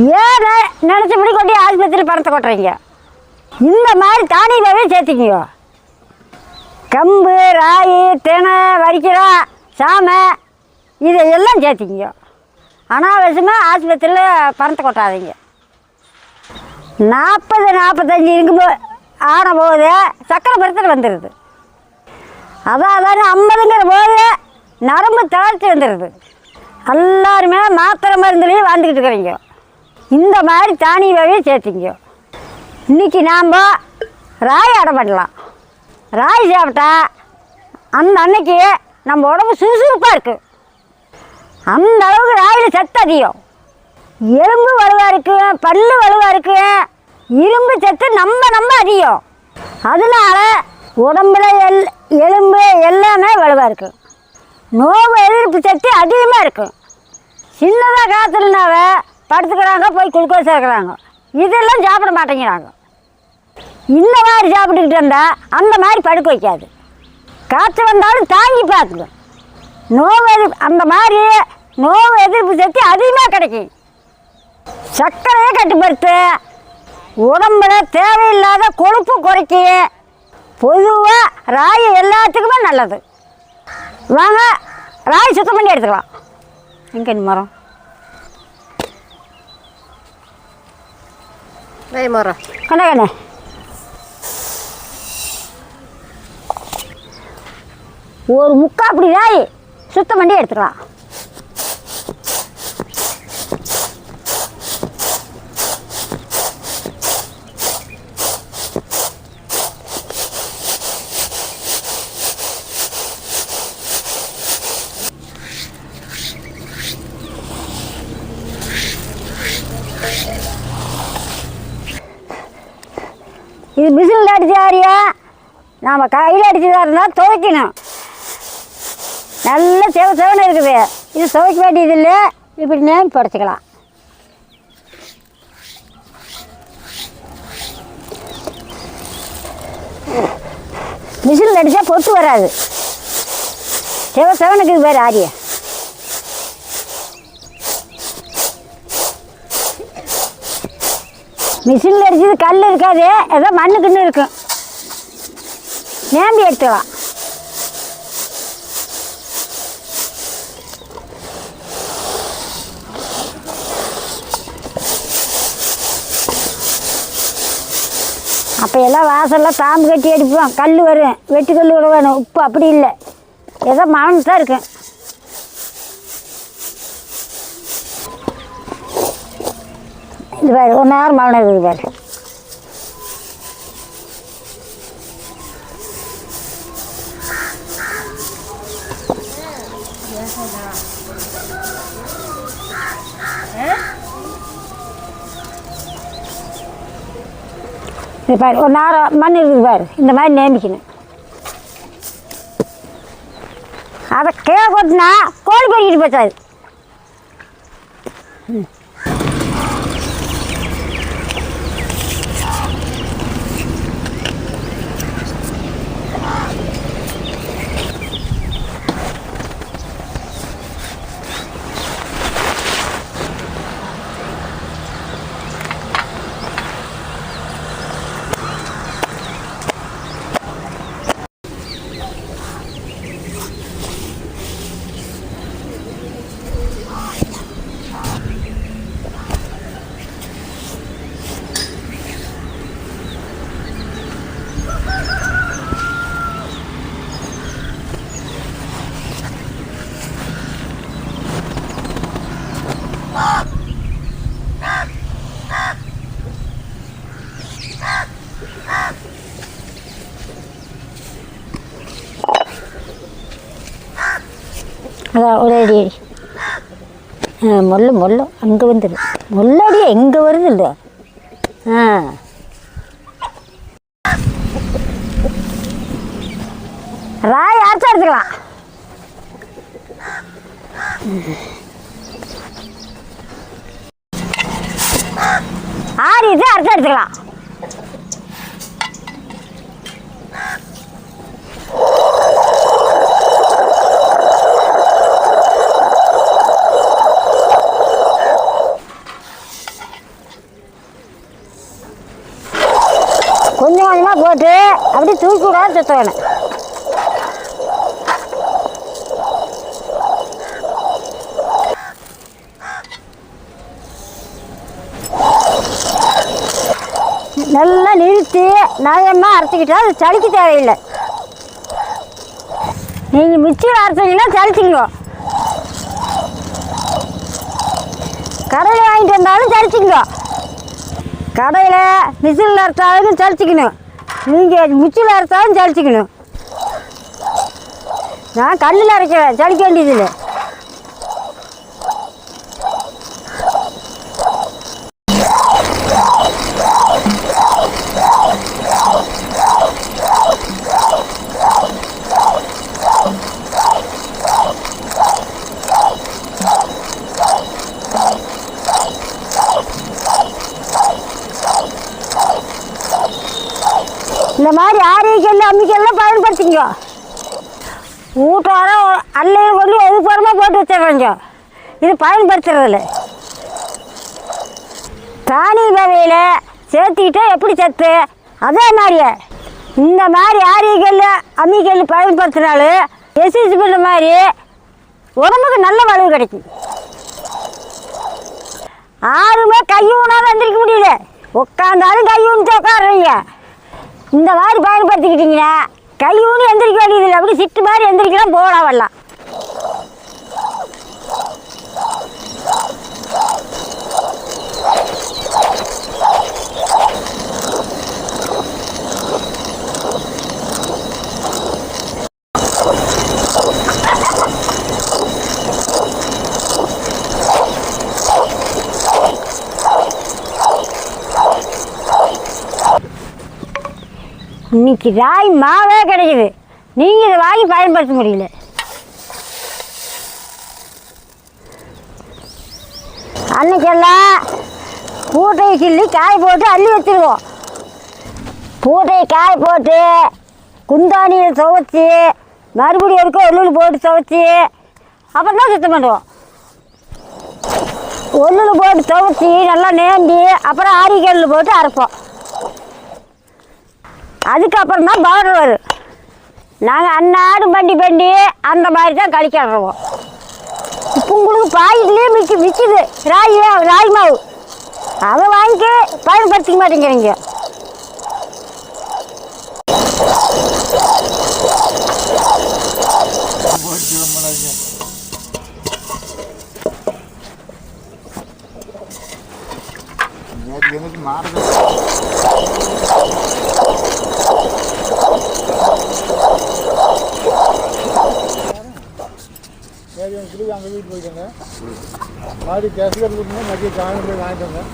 ஏன் நினச்சபடி கொண்டு ஆஸ்பத்திரியில் பணத்தை கொட்டுறீங்க? இந்த மாதிரி தானியமாகவே சேர்த்துக்கிங்க கம்பு ராகி தினை வரிக்கிறா சாமை இதையெல்லாம் சேர்த்திக்கிங்க அனாவசியமாக ஆஸ்பத்திரியில் பணத்தை கொட்டாதீங்க. நாற்பது நாற்பத்தஞ்சு இருக்கும்போ ஆன போது சக்கரை பருத்தல் வந்துடுது அதான் அதான் ஐம்பதுங்கிற போது நரம்பு தளர்ச்சி வந்துடுது எல்லாருமே மாத்திரை மருந்துலேயும் வாழ்ந்துக்கிட்டு இருக்கிறீங்க. இந்த மாதிரி தானிய வகையை சேர்த்திங்க இன்றைக்கி நாம் ராய் அடை பண்ணலாம். ராய் சாப்பிட்டா அந்த அன்னைக்கு நம்ம உடம்பு சுறுசுறுப்பாக இருக்குது அந்த அளவுக்கு ராயில் சத்து அதிகம். எலும்பு வலுவாக இருக்கு பல்லு வலுவாக இருக்கு. இரும்பு சத்து நம்ம நம்ம அதிகம். அதனால உடம்புல எல் எலும்பு எல்லாமே வலுவாக இருக்கு. நோவு எதிர்ப்பு சக்தி அதிகமாக இருக்கும் சின்னதாக காத்துலனாவே படுத்துக்கிறாங்க போய் குளுக்கோஸ் சேர்க்குறாங்க இதெல்லாம் சாப்பிட மாட்டேங்கிறாங்க. இந்த மாதிரி சாப்பிட்டுக்கிட்டு இருந்தால் அந்த மாதிரி படுக்க வைக்காது. காய்ச்சல் வந்தாலும் தாங்கி பார்த்துக்கும். நோவு எதிர்ப்பு அந்த மாதிரி நோவு எதிர்ப்பு சக்தி அதிகமாக கிடைக்கும். சர்க்கரையை கட்டுப்படுத்து. உடம்புல தேவையில்லாத கொழுப்பு குறைக்க பொதுவாக ராய் எல்லாத்துக்குமே நல்லது. வாங்க ராய் சுத்தம் பண்ணி எடுத்துக்கலாம். எங்கே மரம். வை மரம் கண்ணே கண்ணே ஒரு முக்கா அப்படி ராய் சுத்தம் பண்ணி எடுத்துடலாம். இது மிஷினில் ஆரியா நாம் கையில் அடித்து இருந்தால் துவைக்கணும். நல்ல செவ செவன்னு இருக்குது. இது துவைக்க வேண்டியது இல்லை. இப்படி நேம் படைச்சிக்கலாம். மிஷினில் அடித்தா பொத்து வராது. செவ செவனுக்கு பேர் ஆரியா மிஷினில் அடிச்சது கல் இருக்காது. ஏதோ மண்ணுக்குன்னு இருக்கும். நேம்பி எடுத்துக்கலாம் அப்போ எல்லாம் வாசலில் தாம்பு கட்டி அடிப்போம். கல் வரும். வெட்டு கல் விட வேணும். உப்பு அப்படி இல்லை. ஏதோ மனம் தான் இருக்கும். இது பாரு ஒரு நேரம் மழை இருக்குது பாரு இது பாரு ஒரு நேரம் மண் இருக்குது பாரு இந்த மாதிரி நேமிக்கணும் அதை கீழே கொட்டினா கோழி பொறிக்கிட்டு போச்சாது அதான் ஒரு அடி. அடி முள்ள முள்ள அங்கே வந்துடு முள்ளடி எங்கே வருது இல்லை ஆ. ராய் ஆச்சா எடுத்துக்கலாம். இது அரைச்சி எடுத்துக்கலாம். அப்படி தூக்கி விடாது சுற்றணும் நல்லா நிறுத்தி. நயமாக அரைச்சிக்கிட்டா அது சளிக்க தேவையில்லை. நீங்கள் மிக்சியில் அரைச்சிங்கன்னா சளிச்சிக்கோ கடையில் வாங்கிட்டு வந்தாலும் சளிச்சிக்கோ கடையில் மிஷினில் அரைச்சாலும் சளிச்சிக்கணும் நீங்கள் முச்சில் அரைச்சாலும் ஜலிச்சிக்கணும். நான் கல்லில் அரைக்கிறேன் ஜலிக்க வேண்டியதில்லை இந்த மாதிரி ஆரோக்கியம் அம்மிக்கெல்லாம் பயன்படுத்திங்க ஊட்டாரம் அல்லையும் கொண்டு எதுப்புறமா போட்டு வச்சிடுறீங்க இது பயன்படுத்துறதில்ல. தானிய வகையில் சேர்த்துக்கிட்டா எப்படி சத்து? அதே மாதிரியே. இந்த மாதிரி ஆரியக்கல் அம்மிக்கல் பயன்படுத்தினாலும் எசிசி பண்ண மாதிரி உடம்புக்கு நல்ல வலு கிடைக்கும். யாருமே கை வந்திருக்க எந்திரிக்க முடியல. உட்காந்தாலும் கையும் ஊனிச்சு உட்காடுறீங்க இந்த மாதிரி பயன்படுத்திக்கிட்டீங்கன்னா கை ஊனி எந்திரிக்க வேண்டியதில்லை. அப்படி சிட்டு மாதிரி எந்திரிக்கலாம் போகலாம் வரலாம் இன்னைக்கு ராய் மாவே கிடைக்குது. நீங்கள் இதை வாங்கி பயன்படுத்த முடியல. அன்னைக்கெல்லாம் பூட்டையை கிள்ளி காய் போட்டு அள்ளி வச்சிருவோம். பூட்டையை காய் போட்டு குந்தானியில் துவைச்சி மறுபடியும் இருக்க ஒல்லுள் போட்டு துவைச்சி அப்புறம் தான் சுத்தம் பண்ணுவோம். ஒல்லுள் போட்டு துவைச்சி நல்லா நேண்டி அப்புறம் ஆரிக்கல்லில் போட்டு அரைப்போம். அதுக்கப்புறம் தான் பவுடர் வரும் நாங்கள் அன்னாடு பண்டி பண்டி அந்த மாதிரி தான் கழிக்கிடுறோம் இப்போ உங்களுக்கு பாக்கெட்லேயே மிச்சு மிச்சுது ராகி ராகி மாவு. அதை வாங்கி பயன்படுத்திக்க மாட்டேங்கிறீங்க. நேற்று எனக்கு மாறுது கிளி அங்கே வீட்டு போயிட்டேங்க. மாடி கேஸில் இருக்குங்க மதியம் சாயந்தரம் போய் வாங்கிட்டு வந்தேன்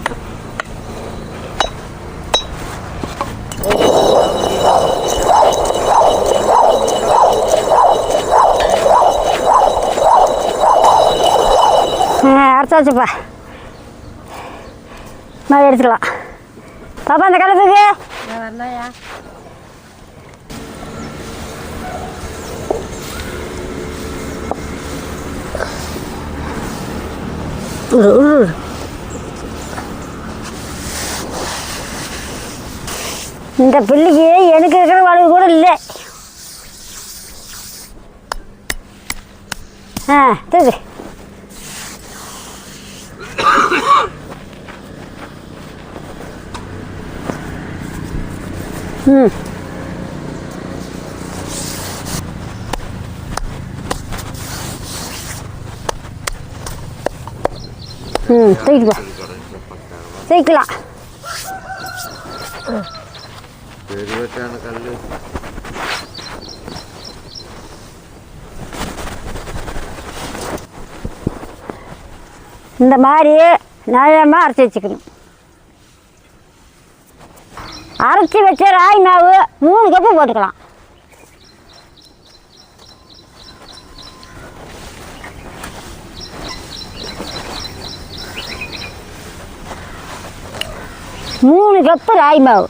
அரைச்சாச்சுப்பா நான் எடுத்துக்கலாம். பாப்பா அந்த கலத்துக்கு உரு, இந்த பிள்ளைக்கு எனக்கு இருக்கிற வாழ்வு கூட இல்லை. ஆ தூக்கு ம். தூக்கிக்கலாம் தூக்கிக்கலாம் இந்த மாதிரி நியாயமாக அரைச்சி வச்சுக்கணும். அரைச்சி வச்ச ராய் மாவு மூணு கப்பு போட்டுக்கலாம். மூணு கப்பு ராய் மாவு.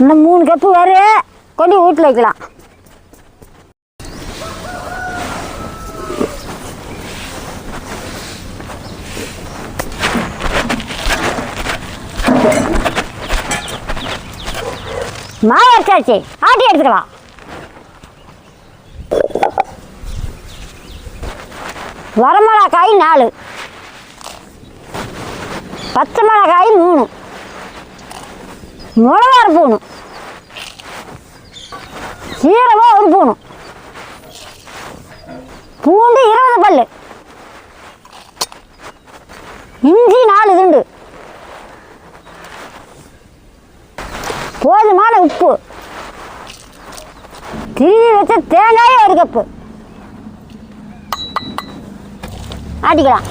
இந்த மூணு கப்பு வரும் கொண்டு வீட்டில் வைக்கலாம். மாவு அரைச்சாச்சு. ஆட்டி எடுத்துக்கலாம். வரமிளகாய் நாலு. பச்சை மிளகாய் மூணு. மிளகா ஒரு பூணும் சீரகம் ஒரு பூணும் பூண்டு இருபது பல்லு. இஞ்சி நாலு துண்டு. போதுமான உப்பு. திருவி வச்ச தேங்காய் ஒரு கப்பு. ஆட்டிக்கலாம்.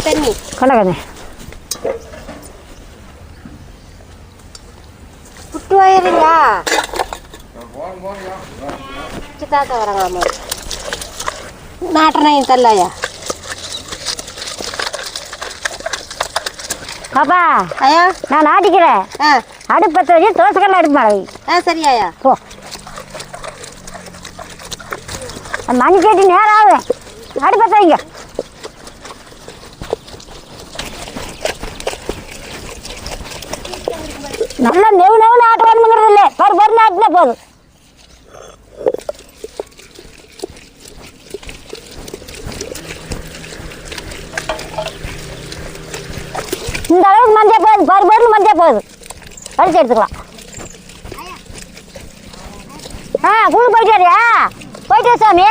தண்ணி கொள்ளக்கண்ணே புட்டு வயிறுங்க தாத்த வராங்க தள்ளாயா பாப்பா ஐயா நான் ஆட்டிக்கிறேன் ஆ அடுப்பத்தை வச்சு தோசைக்கல்ல அடுப்பு வை. ஆ சரியாயா போ மணி கேட்டு நேரம் ஆகும் அடுப்பத்தை வைங்க நல்லா நெவு நெவுன்னு ஆட்ட வரணுங்கிறது இல்லை பரு பருன்னு ஆட்டினா போதும். இந்த அளவுக்கு மஞ்சள் போகுது பரு பருன்னு மஞ்சள் போகுது அடிச்சு எடுத்துக்கலாம். ஆ குழு போயிட்டு வரியா போயிட்டு சாமி.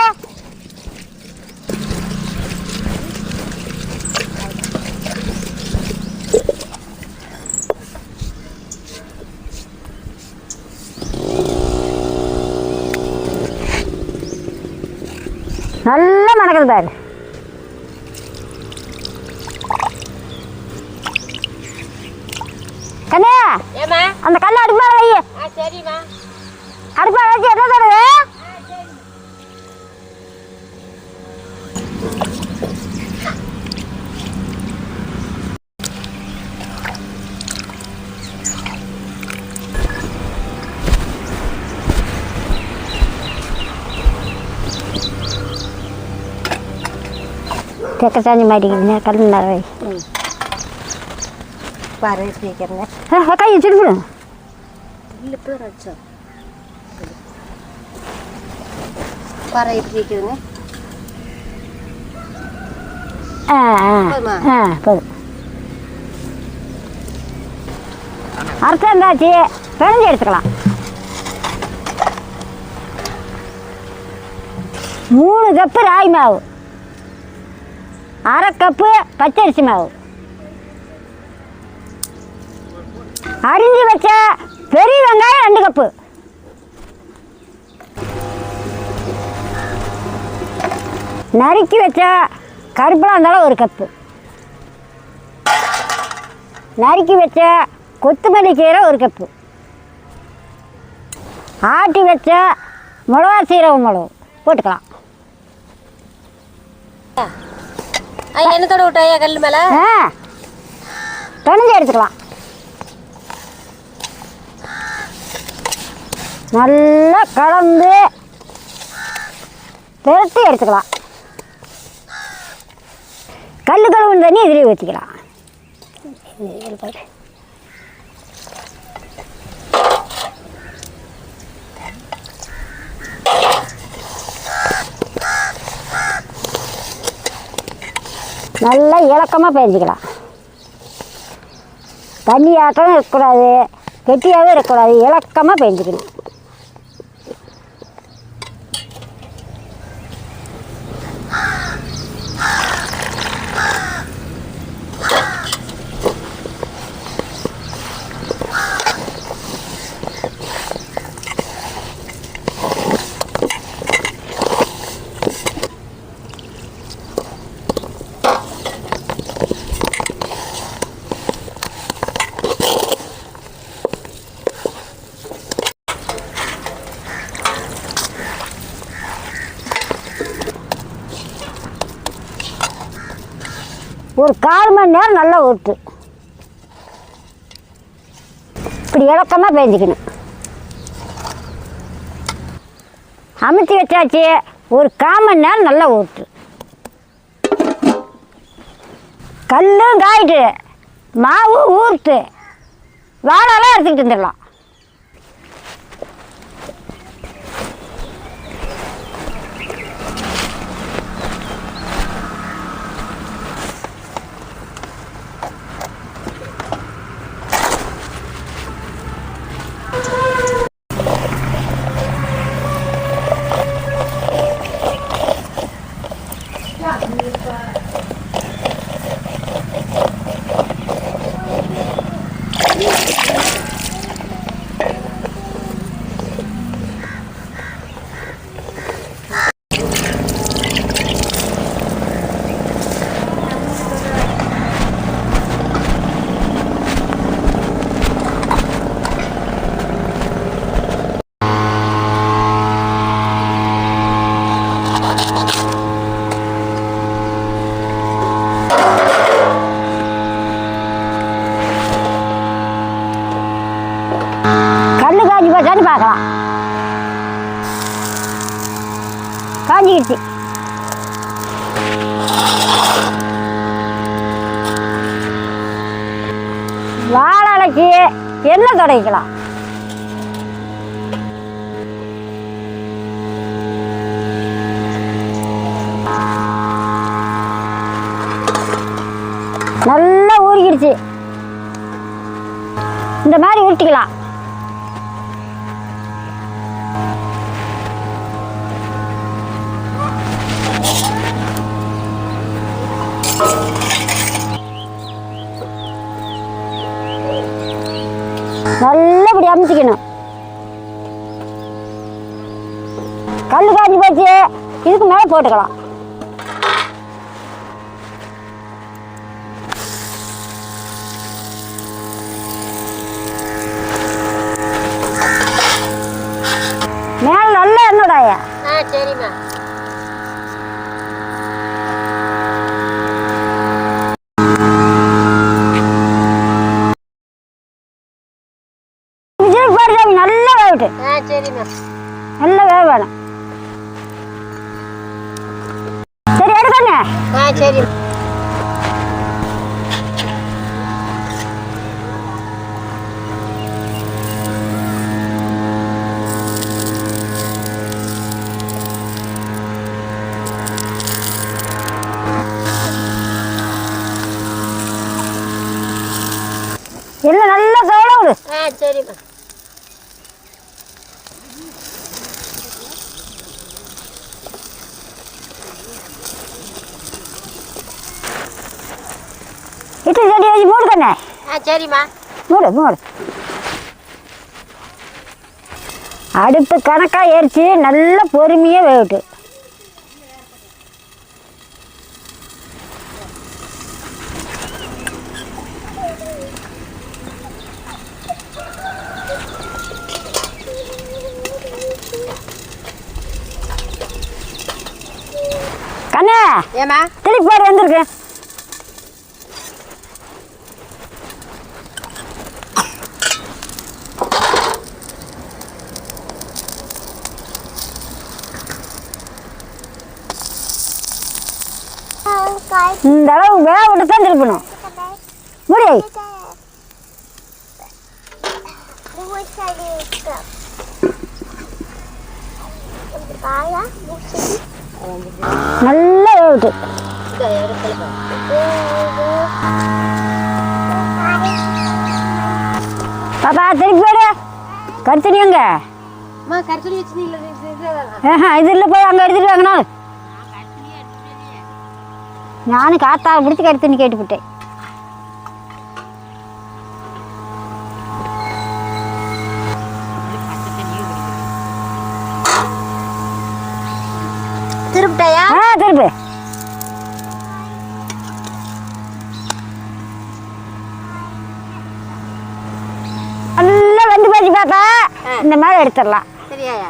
நல்லா மணக்குது அடிச்சா பாரு எப்படி இருக்குதுங்க ஆ ஆ போதுமா? ஆ போதும் அர்த்தம் இருந்தாச்சு பிணைஞ்சு எடுத்துக்கலாம் மூணு கப்பு ராகி மாவு அரை கப்பு பச்சரிசி மாவு. அரிஞ்சு வச்ச பெரிய வெங்காயம் ரெண்டு கப்பு. நறுக்கி வச்ச கருப்பெலாம் இருந்தாலும் ஒரு கப்பு. நறுக்கி வச்ச கொத்தமல்லி கீரை ஒரு கப்பு. ஆட்டி வச்ச மிளகா சீரகம் மிளகு. போட்டுக்கலாம். என்னத்தோட விட்டாயா கல் மேலே ஆ எடுத்துக்கலாம் நல்லா கலந்து திரட்டி எடுத்துக்கலாம் கல் கழுவுன்னு தண்ணி இதிலே ஊற்றிக்கலாம் நல்லா இலக்கமாக பெஞ்சிக்கலாம் தண்ணி ஆட்டம் இருக்கக்கூடாது கெட்டியாகவே இருக்கக்கூடாது இலக்கமாக பெஞ்சிக்கணும் ஒரு கால் மணி நேரம் நல்லா ஓட்டு. இப்படி இலக்கமாக பேஞ்சிக்கணும். அமுத்தி வச்சாச்சு ஒரு கால் மணி நேரம் நல்லா ஓட்டு. கல்லும் காயிட்டு மாவு ஊறுட்டு வாழெல்லாம் எடுத்துக்கிட்டு வந்துடலாம். எண்ணெய் நல்லா ஊறிக்கிடுச்சு. இந்த மாதிரி உருட்டிக்கலாம் புரிஞ்சுக்கணும் கல் காஞ்சி போச்சு இதுக்கு மேலே போட்டுக்கலாம் மேலே நல்ல எண்ணெய்டாயா ஆ சரிம்மா விஜய் பாரு சாமி நல்லா நல்லா வேக வேணும் சரி எடுக்கண்ணே ஆ சரி எல்லாம் நல்லா சவள விடு ஆ சரிம்மா வச்சு மூடு கண்ணே சரிம்மா. மூடு மூடு. அடுப்பு கணக்காக எரிச்சு நல்லா பொறுமையாக வேகட்டு. கண்ணே! ஏம்மா? இந்த அளவு வேக விட்டு தான் திருப்பணும் முடி. நல்லா வேகட்டு பாப்பா திருப்பி போடு ஆஹா, இது இல்லை போய் அங்கே எடுத்துட்டு வாங்கண்ணா நானும் காத்தாவை பிடிச்சி கருத்தண்ணி கேட்டுவிட்டேன் திருப்பிட்டாயா ஆ திருப்பு நல்லா வெந்து போச்சு பாப்பா. இந்த மாதிரி எடுத்துடலாம் சரியாயா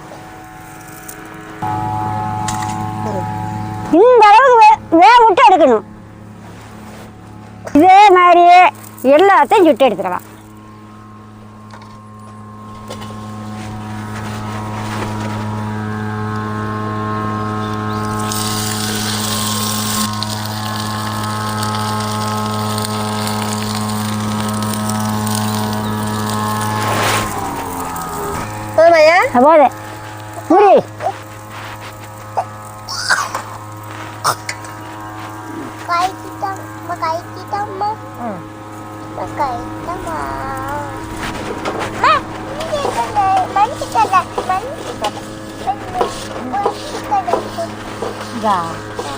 இந்த அளவுக்கு வேக விட்டு எடுக்கணும். இதே மாதிரி எல்லாத்தையும் சுட்டு எடுத்துக்கலாம் 뭐? 응. 그러니까 있잖아. 마! 만지잖아, 만지잖아, 만지잖아. 만지잖아, 만지잖아. 야.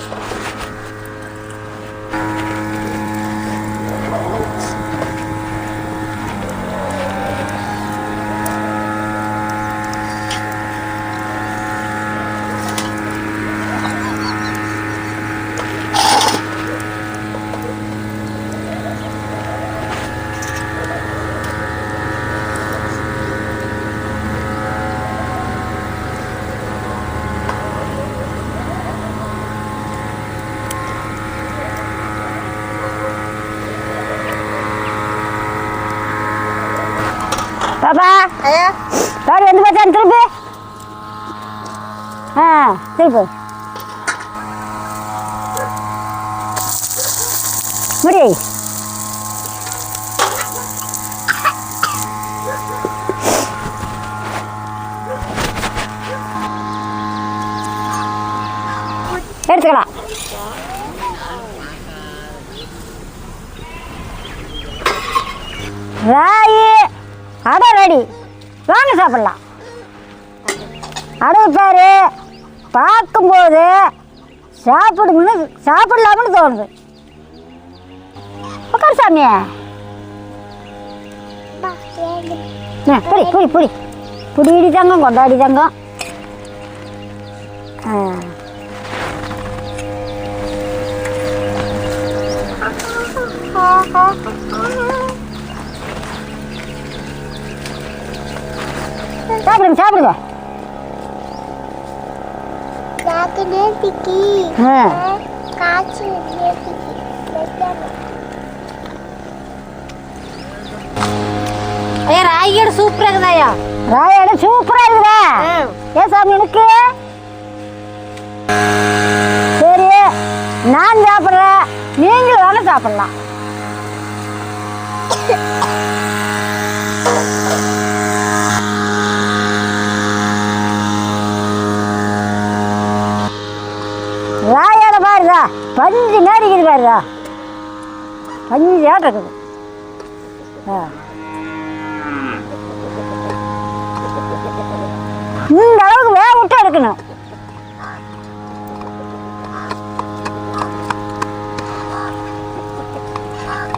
பாப்பா ஐயா பாடி வந்து பார்த்தா திருப்பி ஆ திருப்பு முடி சாப்பிடுமுன்னு சாப்பிடலாம்னு தோணுது. உட்கார் சாமியா புரி புரி புரி புடி. புடிடி தங்கம் கொண்டாடி தங்கம். சாப்பிடுங்க சாப்பிடுங்க. நேத்திக்கு ராயோட சூப்பரா இருக்குதாயா ராயோட சூப்பரா இருக்குதா? ஏ சாமி எனக்கு? சரி நான் சாப்பிட்றேன். நீங்களும் வேணா சாப்பிடலாம். பஞ்சு இருக்குது ஆ. இந்த அளவுக்கு வேக விட்டு எடுக்கணும்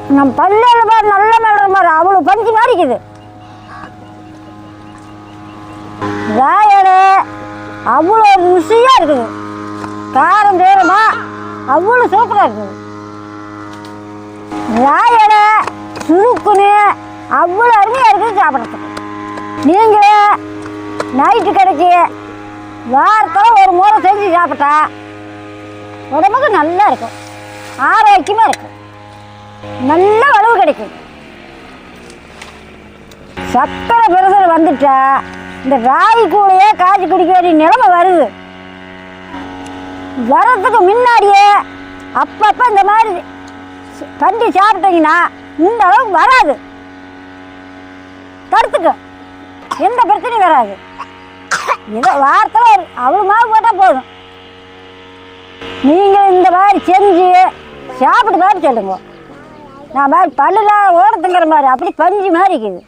நம்ம பல்லில் பாரு நல்ல மேல பாரு அவ்வளோ பஞ்சு மாறிக்குது வேலை அவ்வளோ ருசியாக இருக்குது. காரம் தேரமாக அவ்வளோ சூப்பராக இருக்குது. ராயனை சுருக்குன்னு அவ்வளோ அருமையாக இருக்குது சாப்பிட்றதுக்கு. நீங்கள் நைட்டு கடைக்கு வாரத்தில் ஒரு முறை செஞ்சு சாப்பிட்டா உடம்புக்கு நல்லா இருக்கும். ஆரோக்கியமாக இருக்கும். நல்ல வலுவு கிடைக்கும். சக்கரை பிரசர் வந்துட்டா இந்த ராகி கூடையே காய்ச்சி குடிக்க வேண்டிய நிலைமை வருது. வர்றதுக்கு முன்னாடியே அப்பப்போ இந்த மாதிரி ஸ்- சாப்பிட்டீங்கன்னா இந்த அளவுக்கு வராது. தடுத்துக்க. எந்த பிரச்சனையும் வராது. ஏதோ வாரத்தில் ஒரு அவ்வளோ மாவு போட்டால் போதும். நீங்கள் இந்த மாதிரி செஞ்சு சாப்பிட்டு மாதிரி சொல்லுங்க. நான் மாதிரி பல்லுல ஓடத்துங்கிற மாதிரி அப்படி பஞ்சு மாதிரி இருக்குது.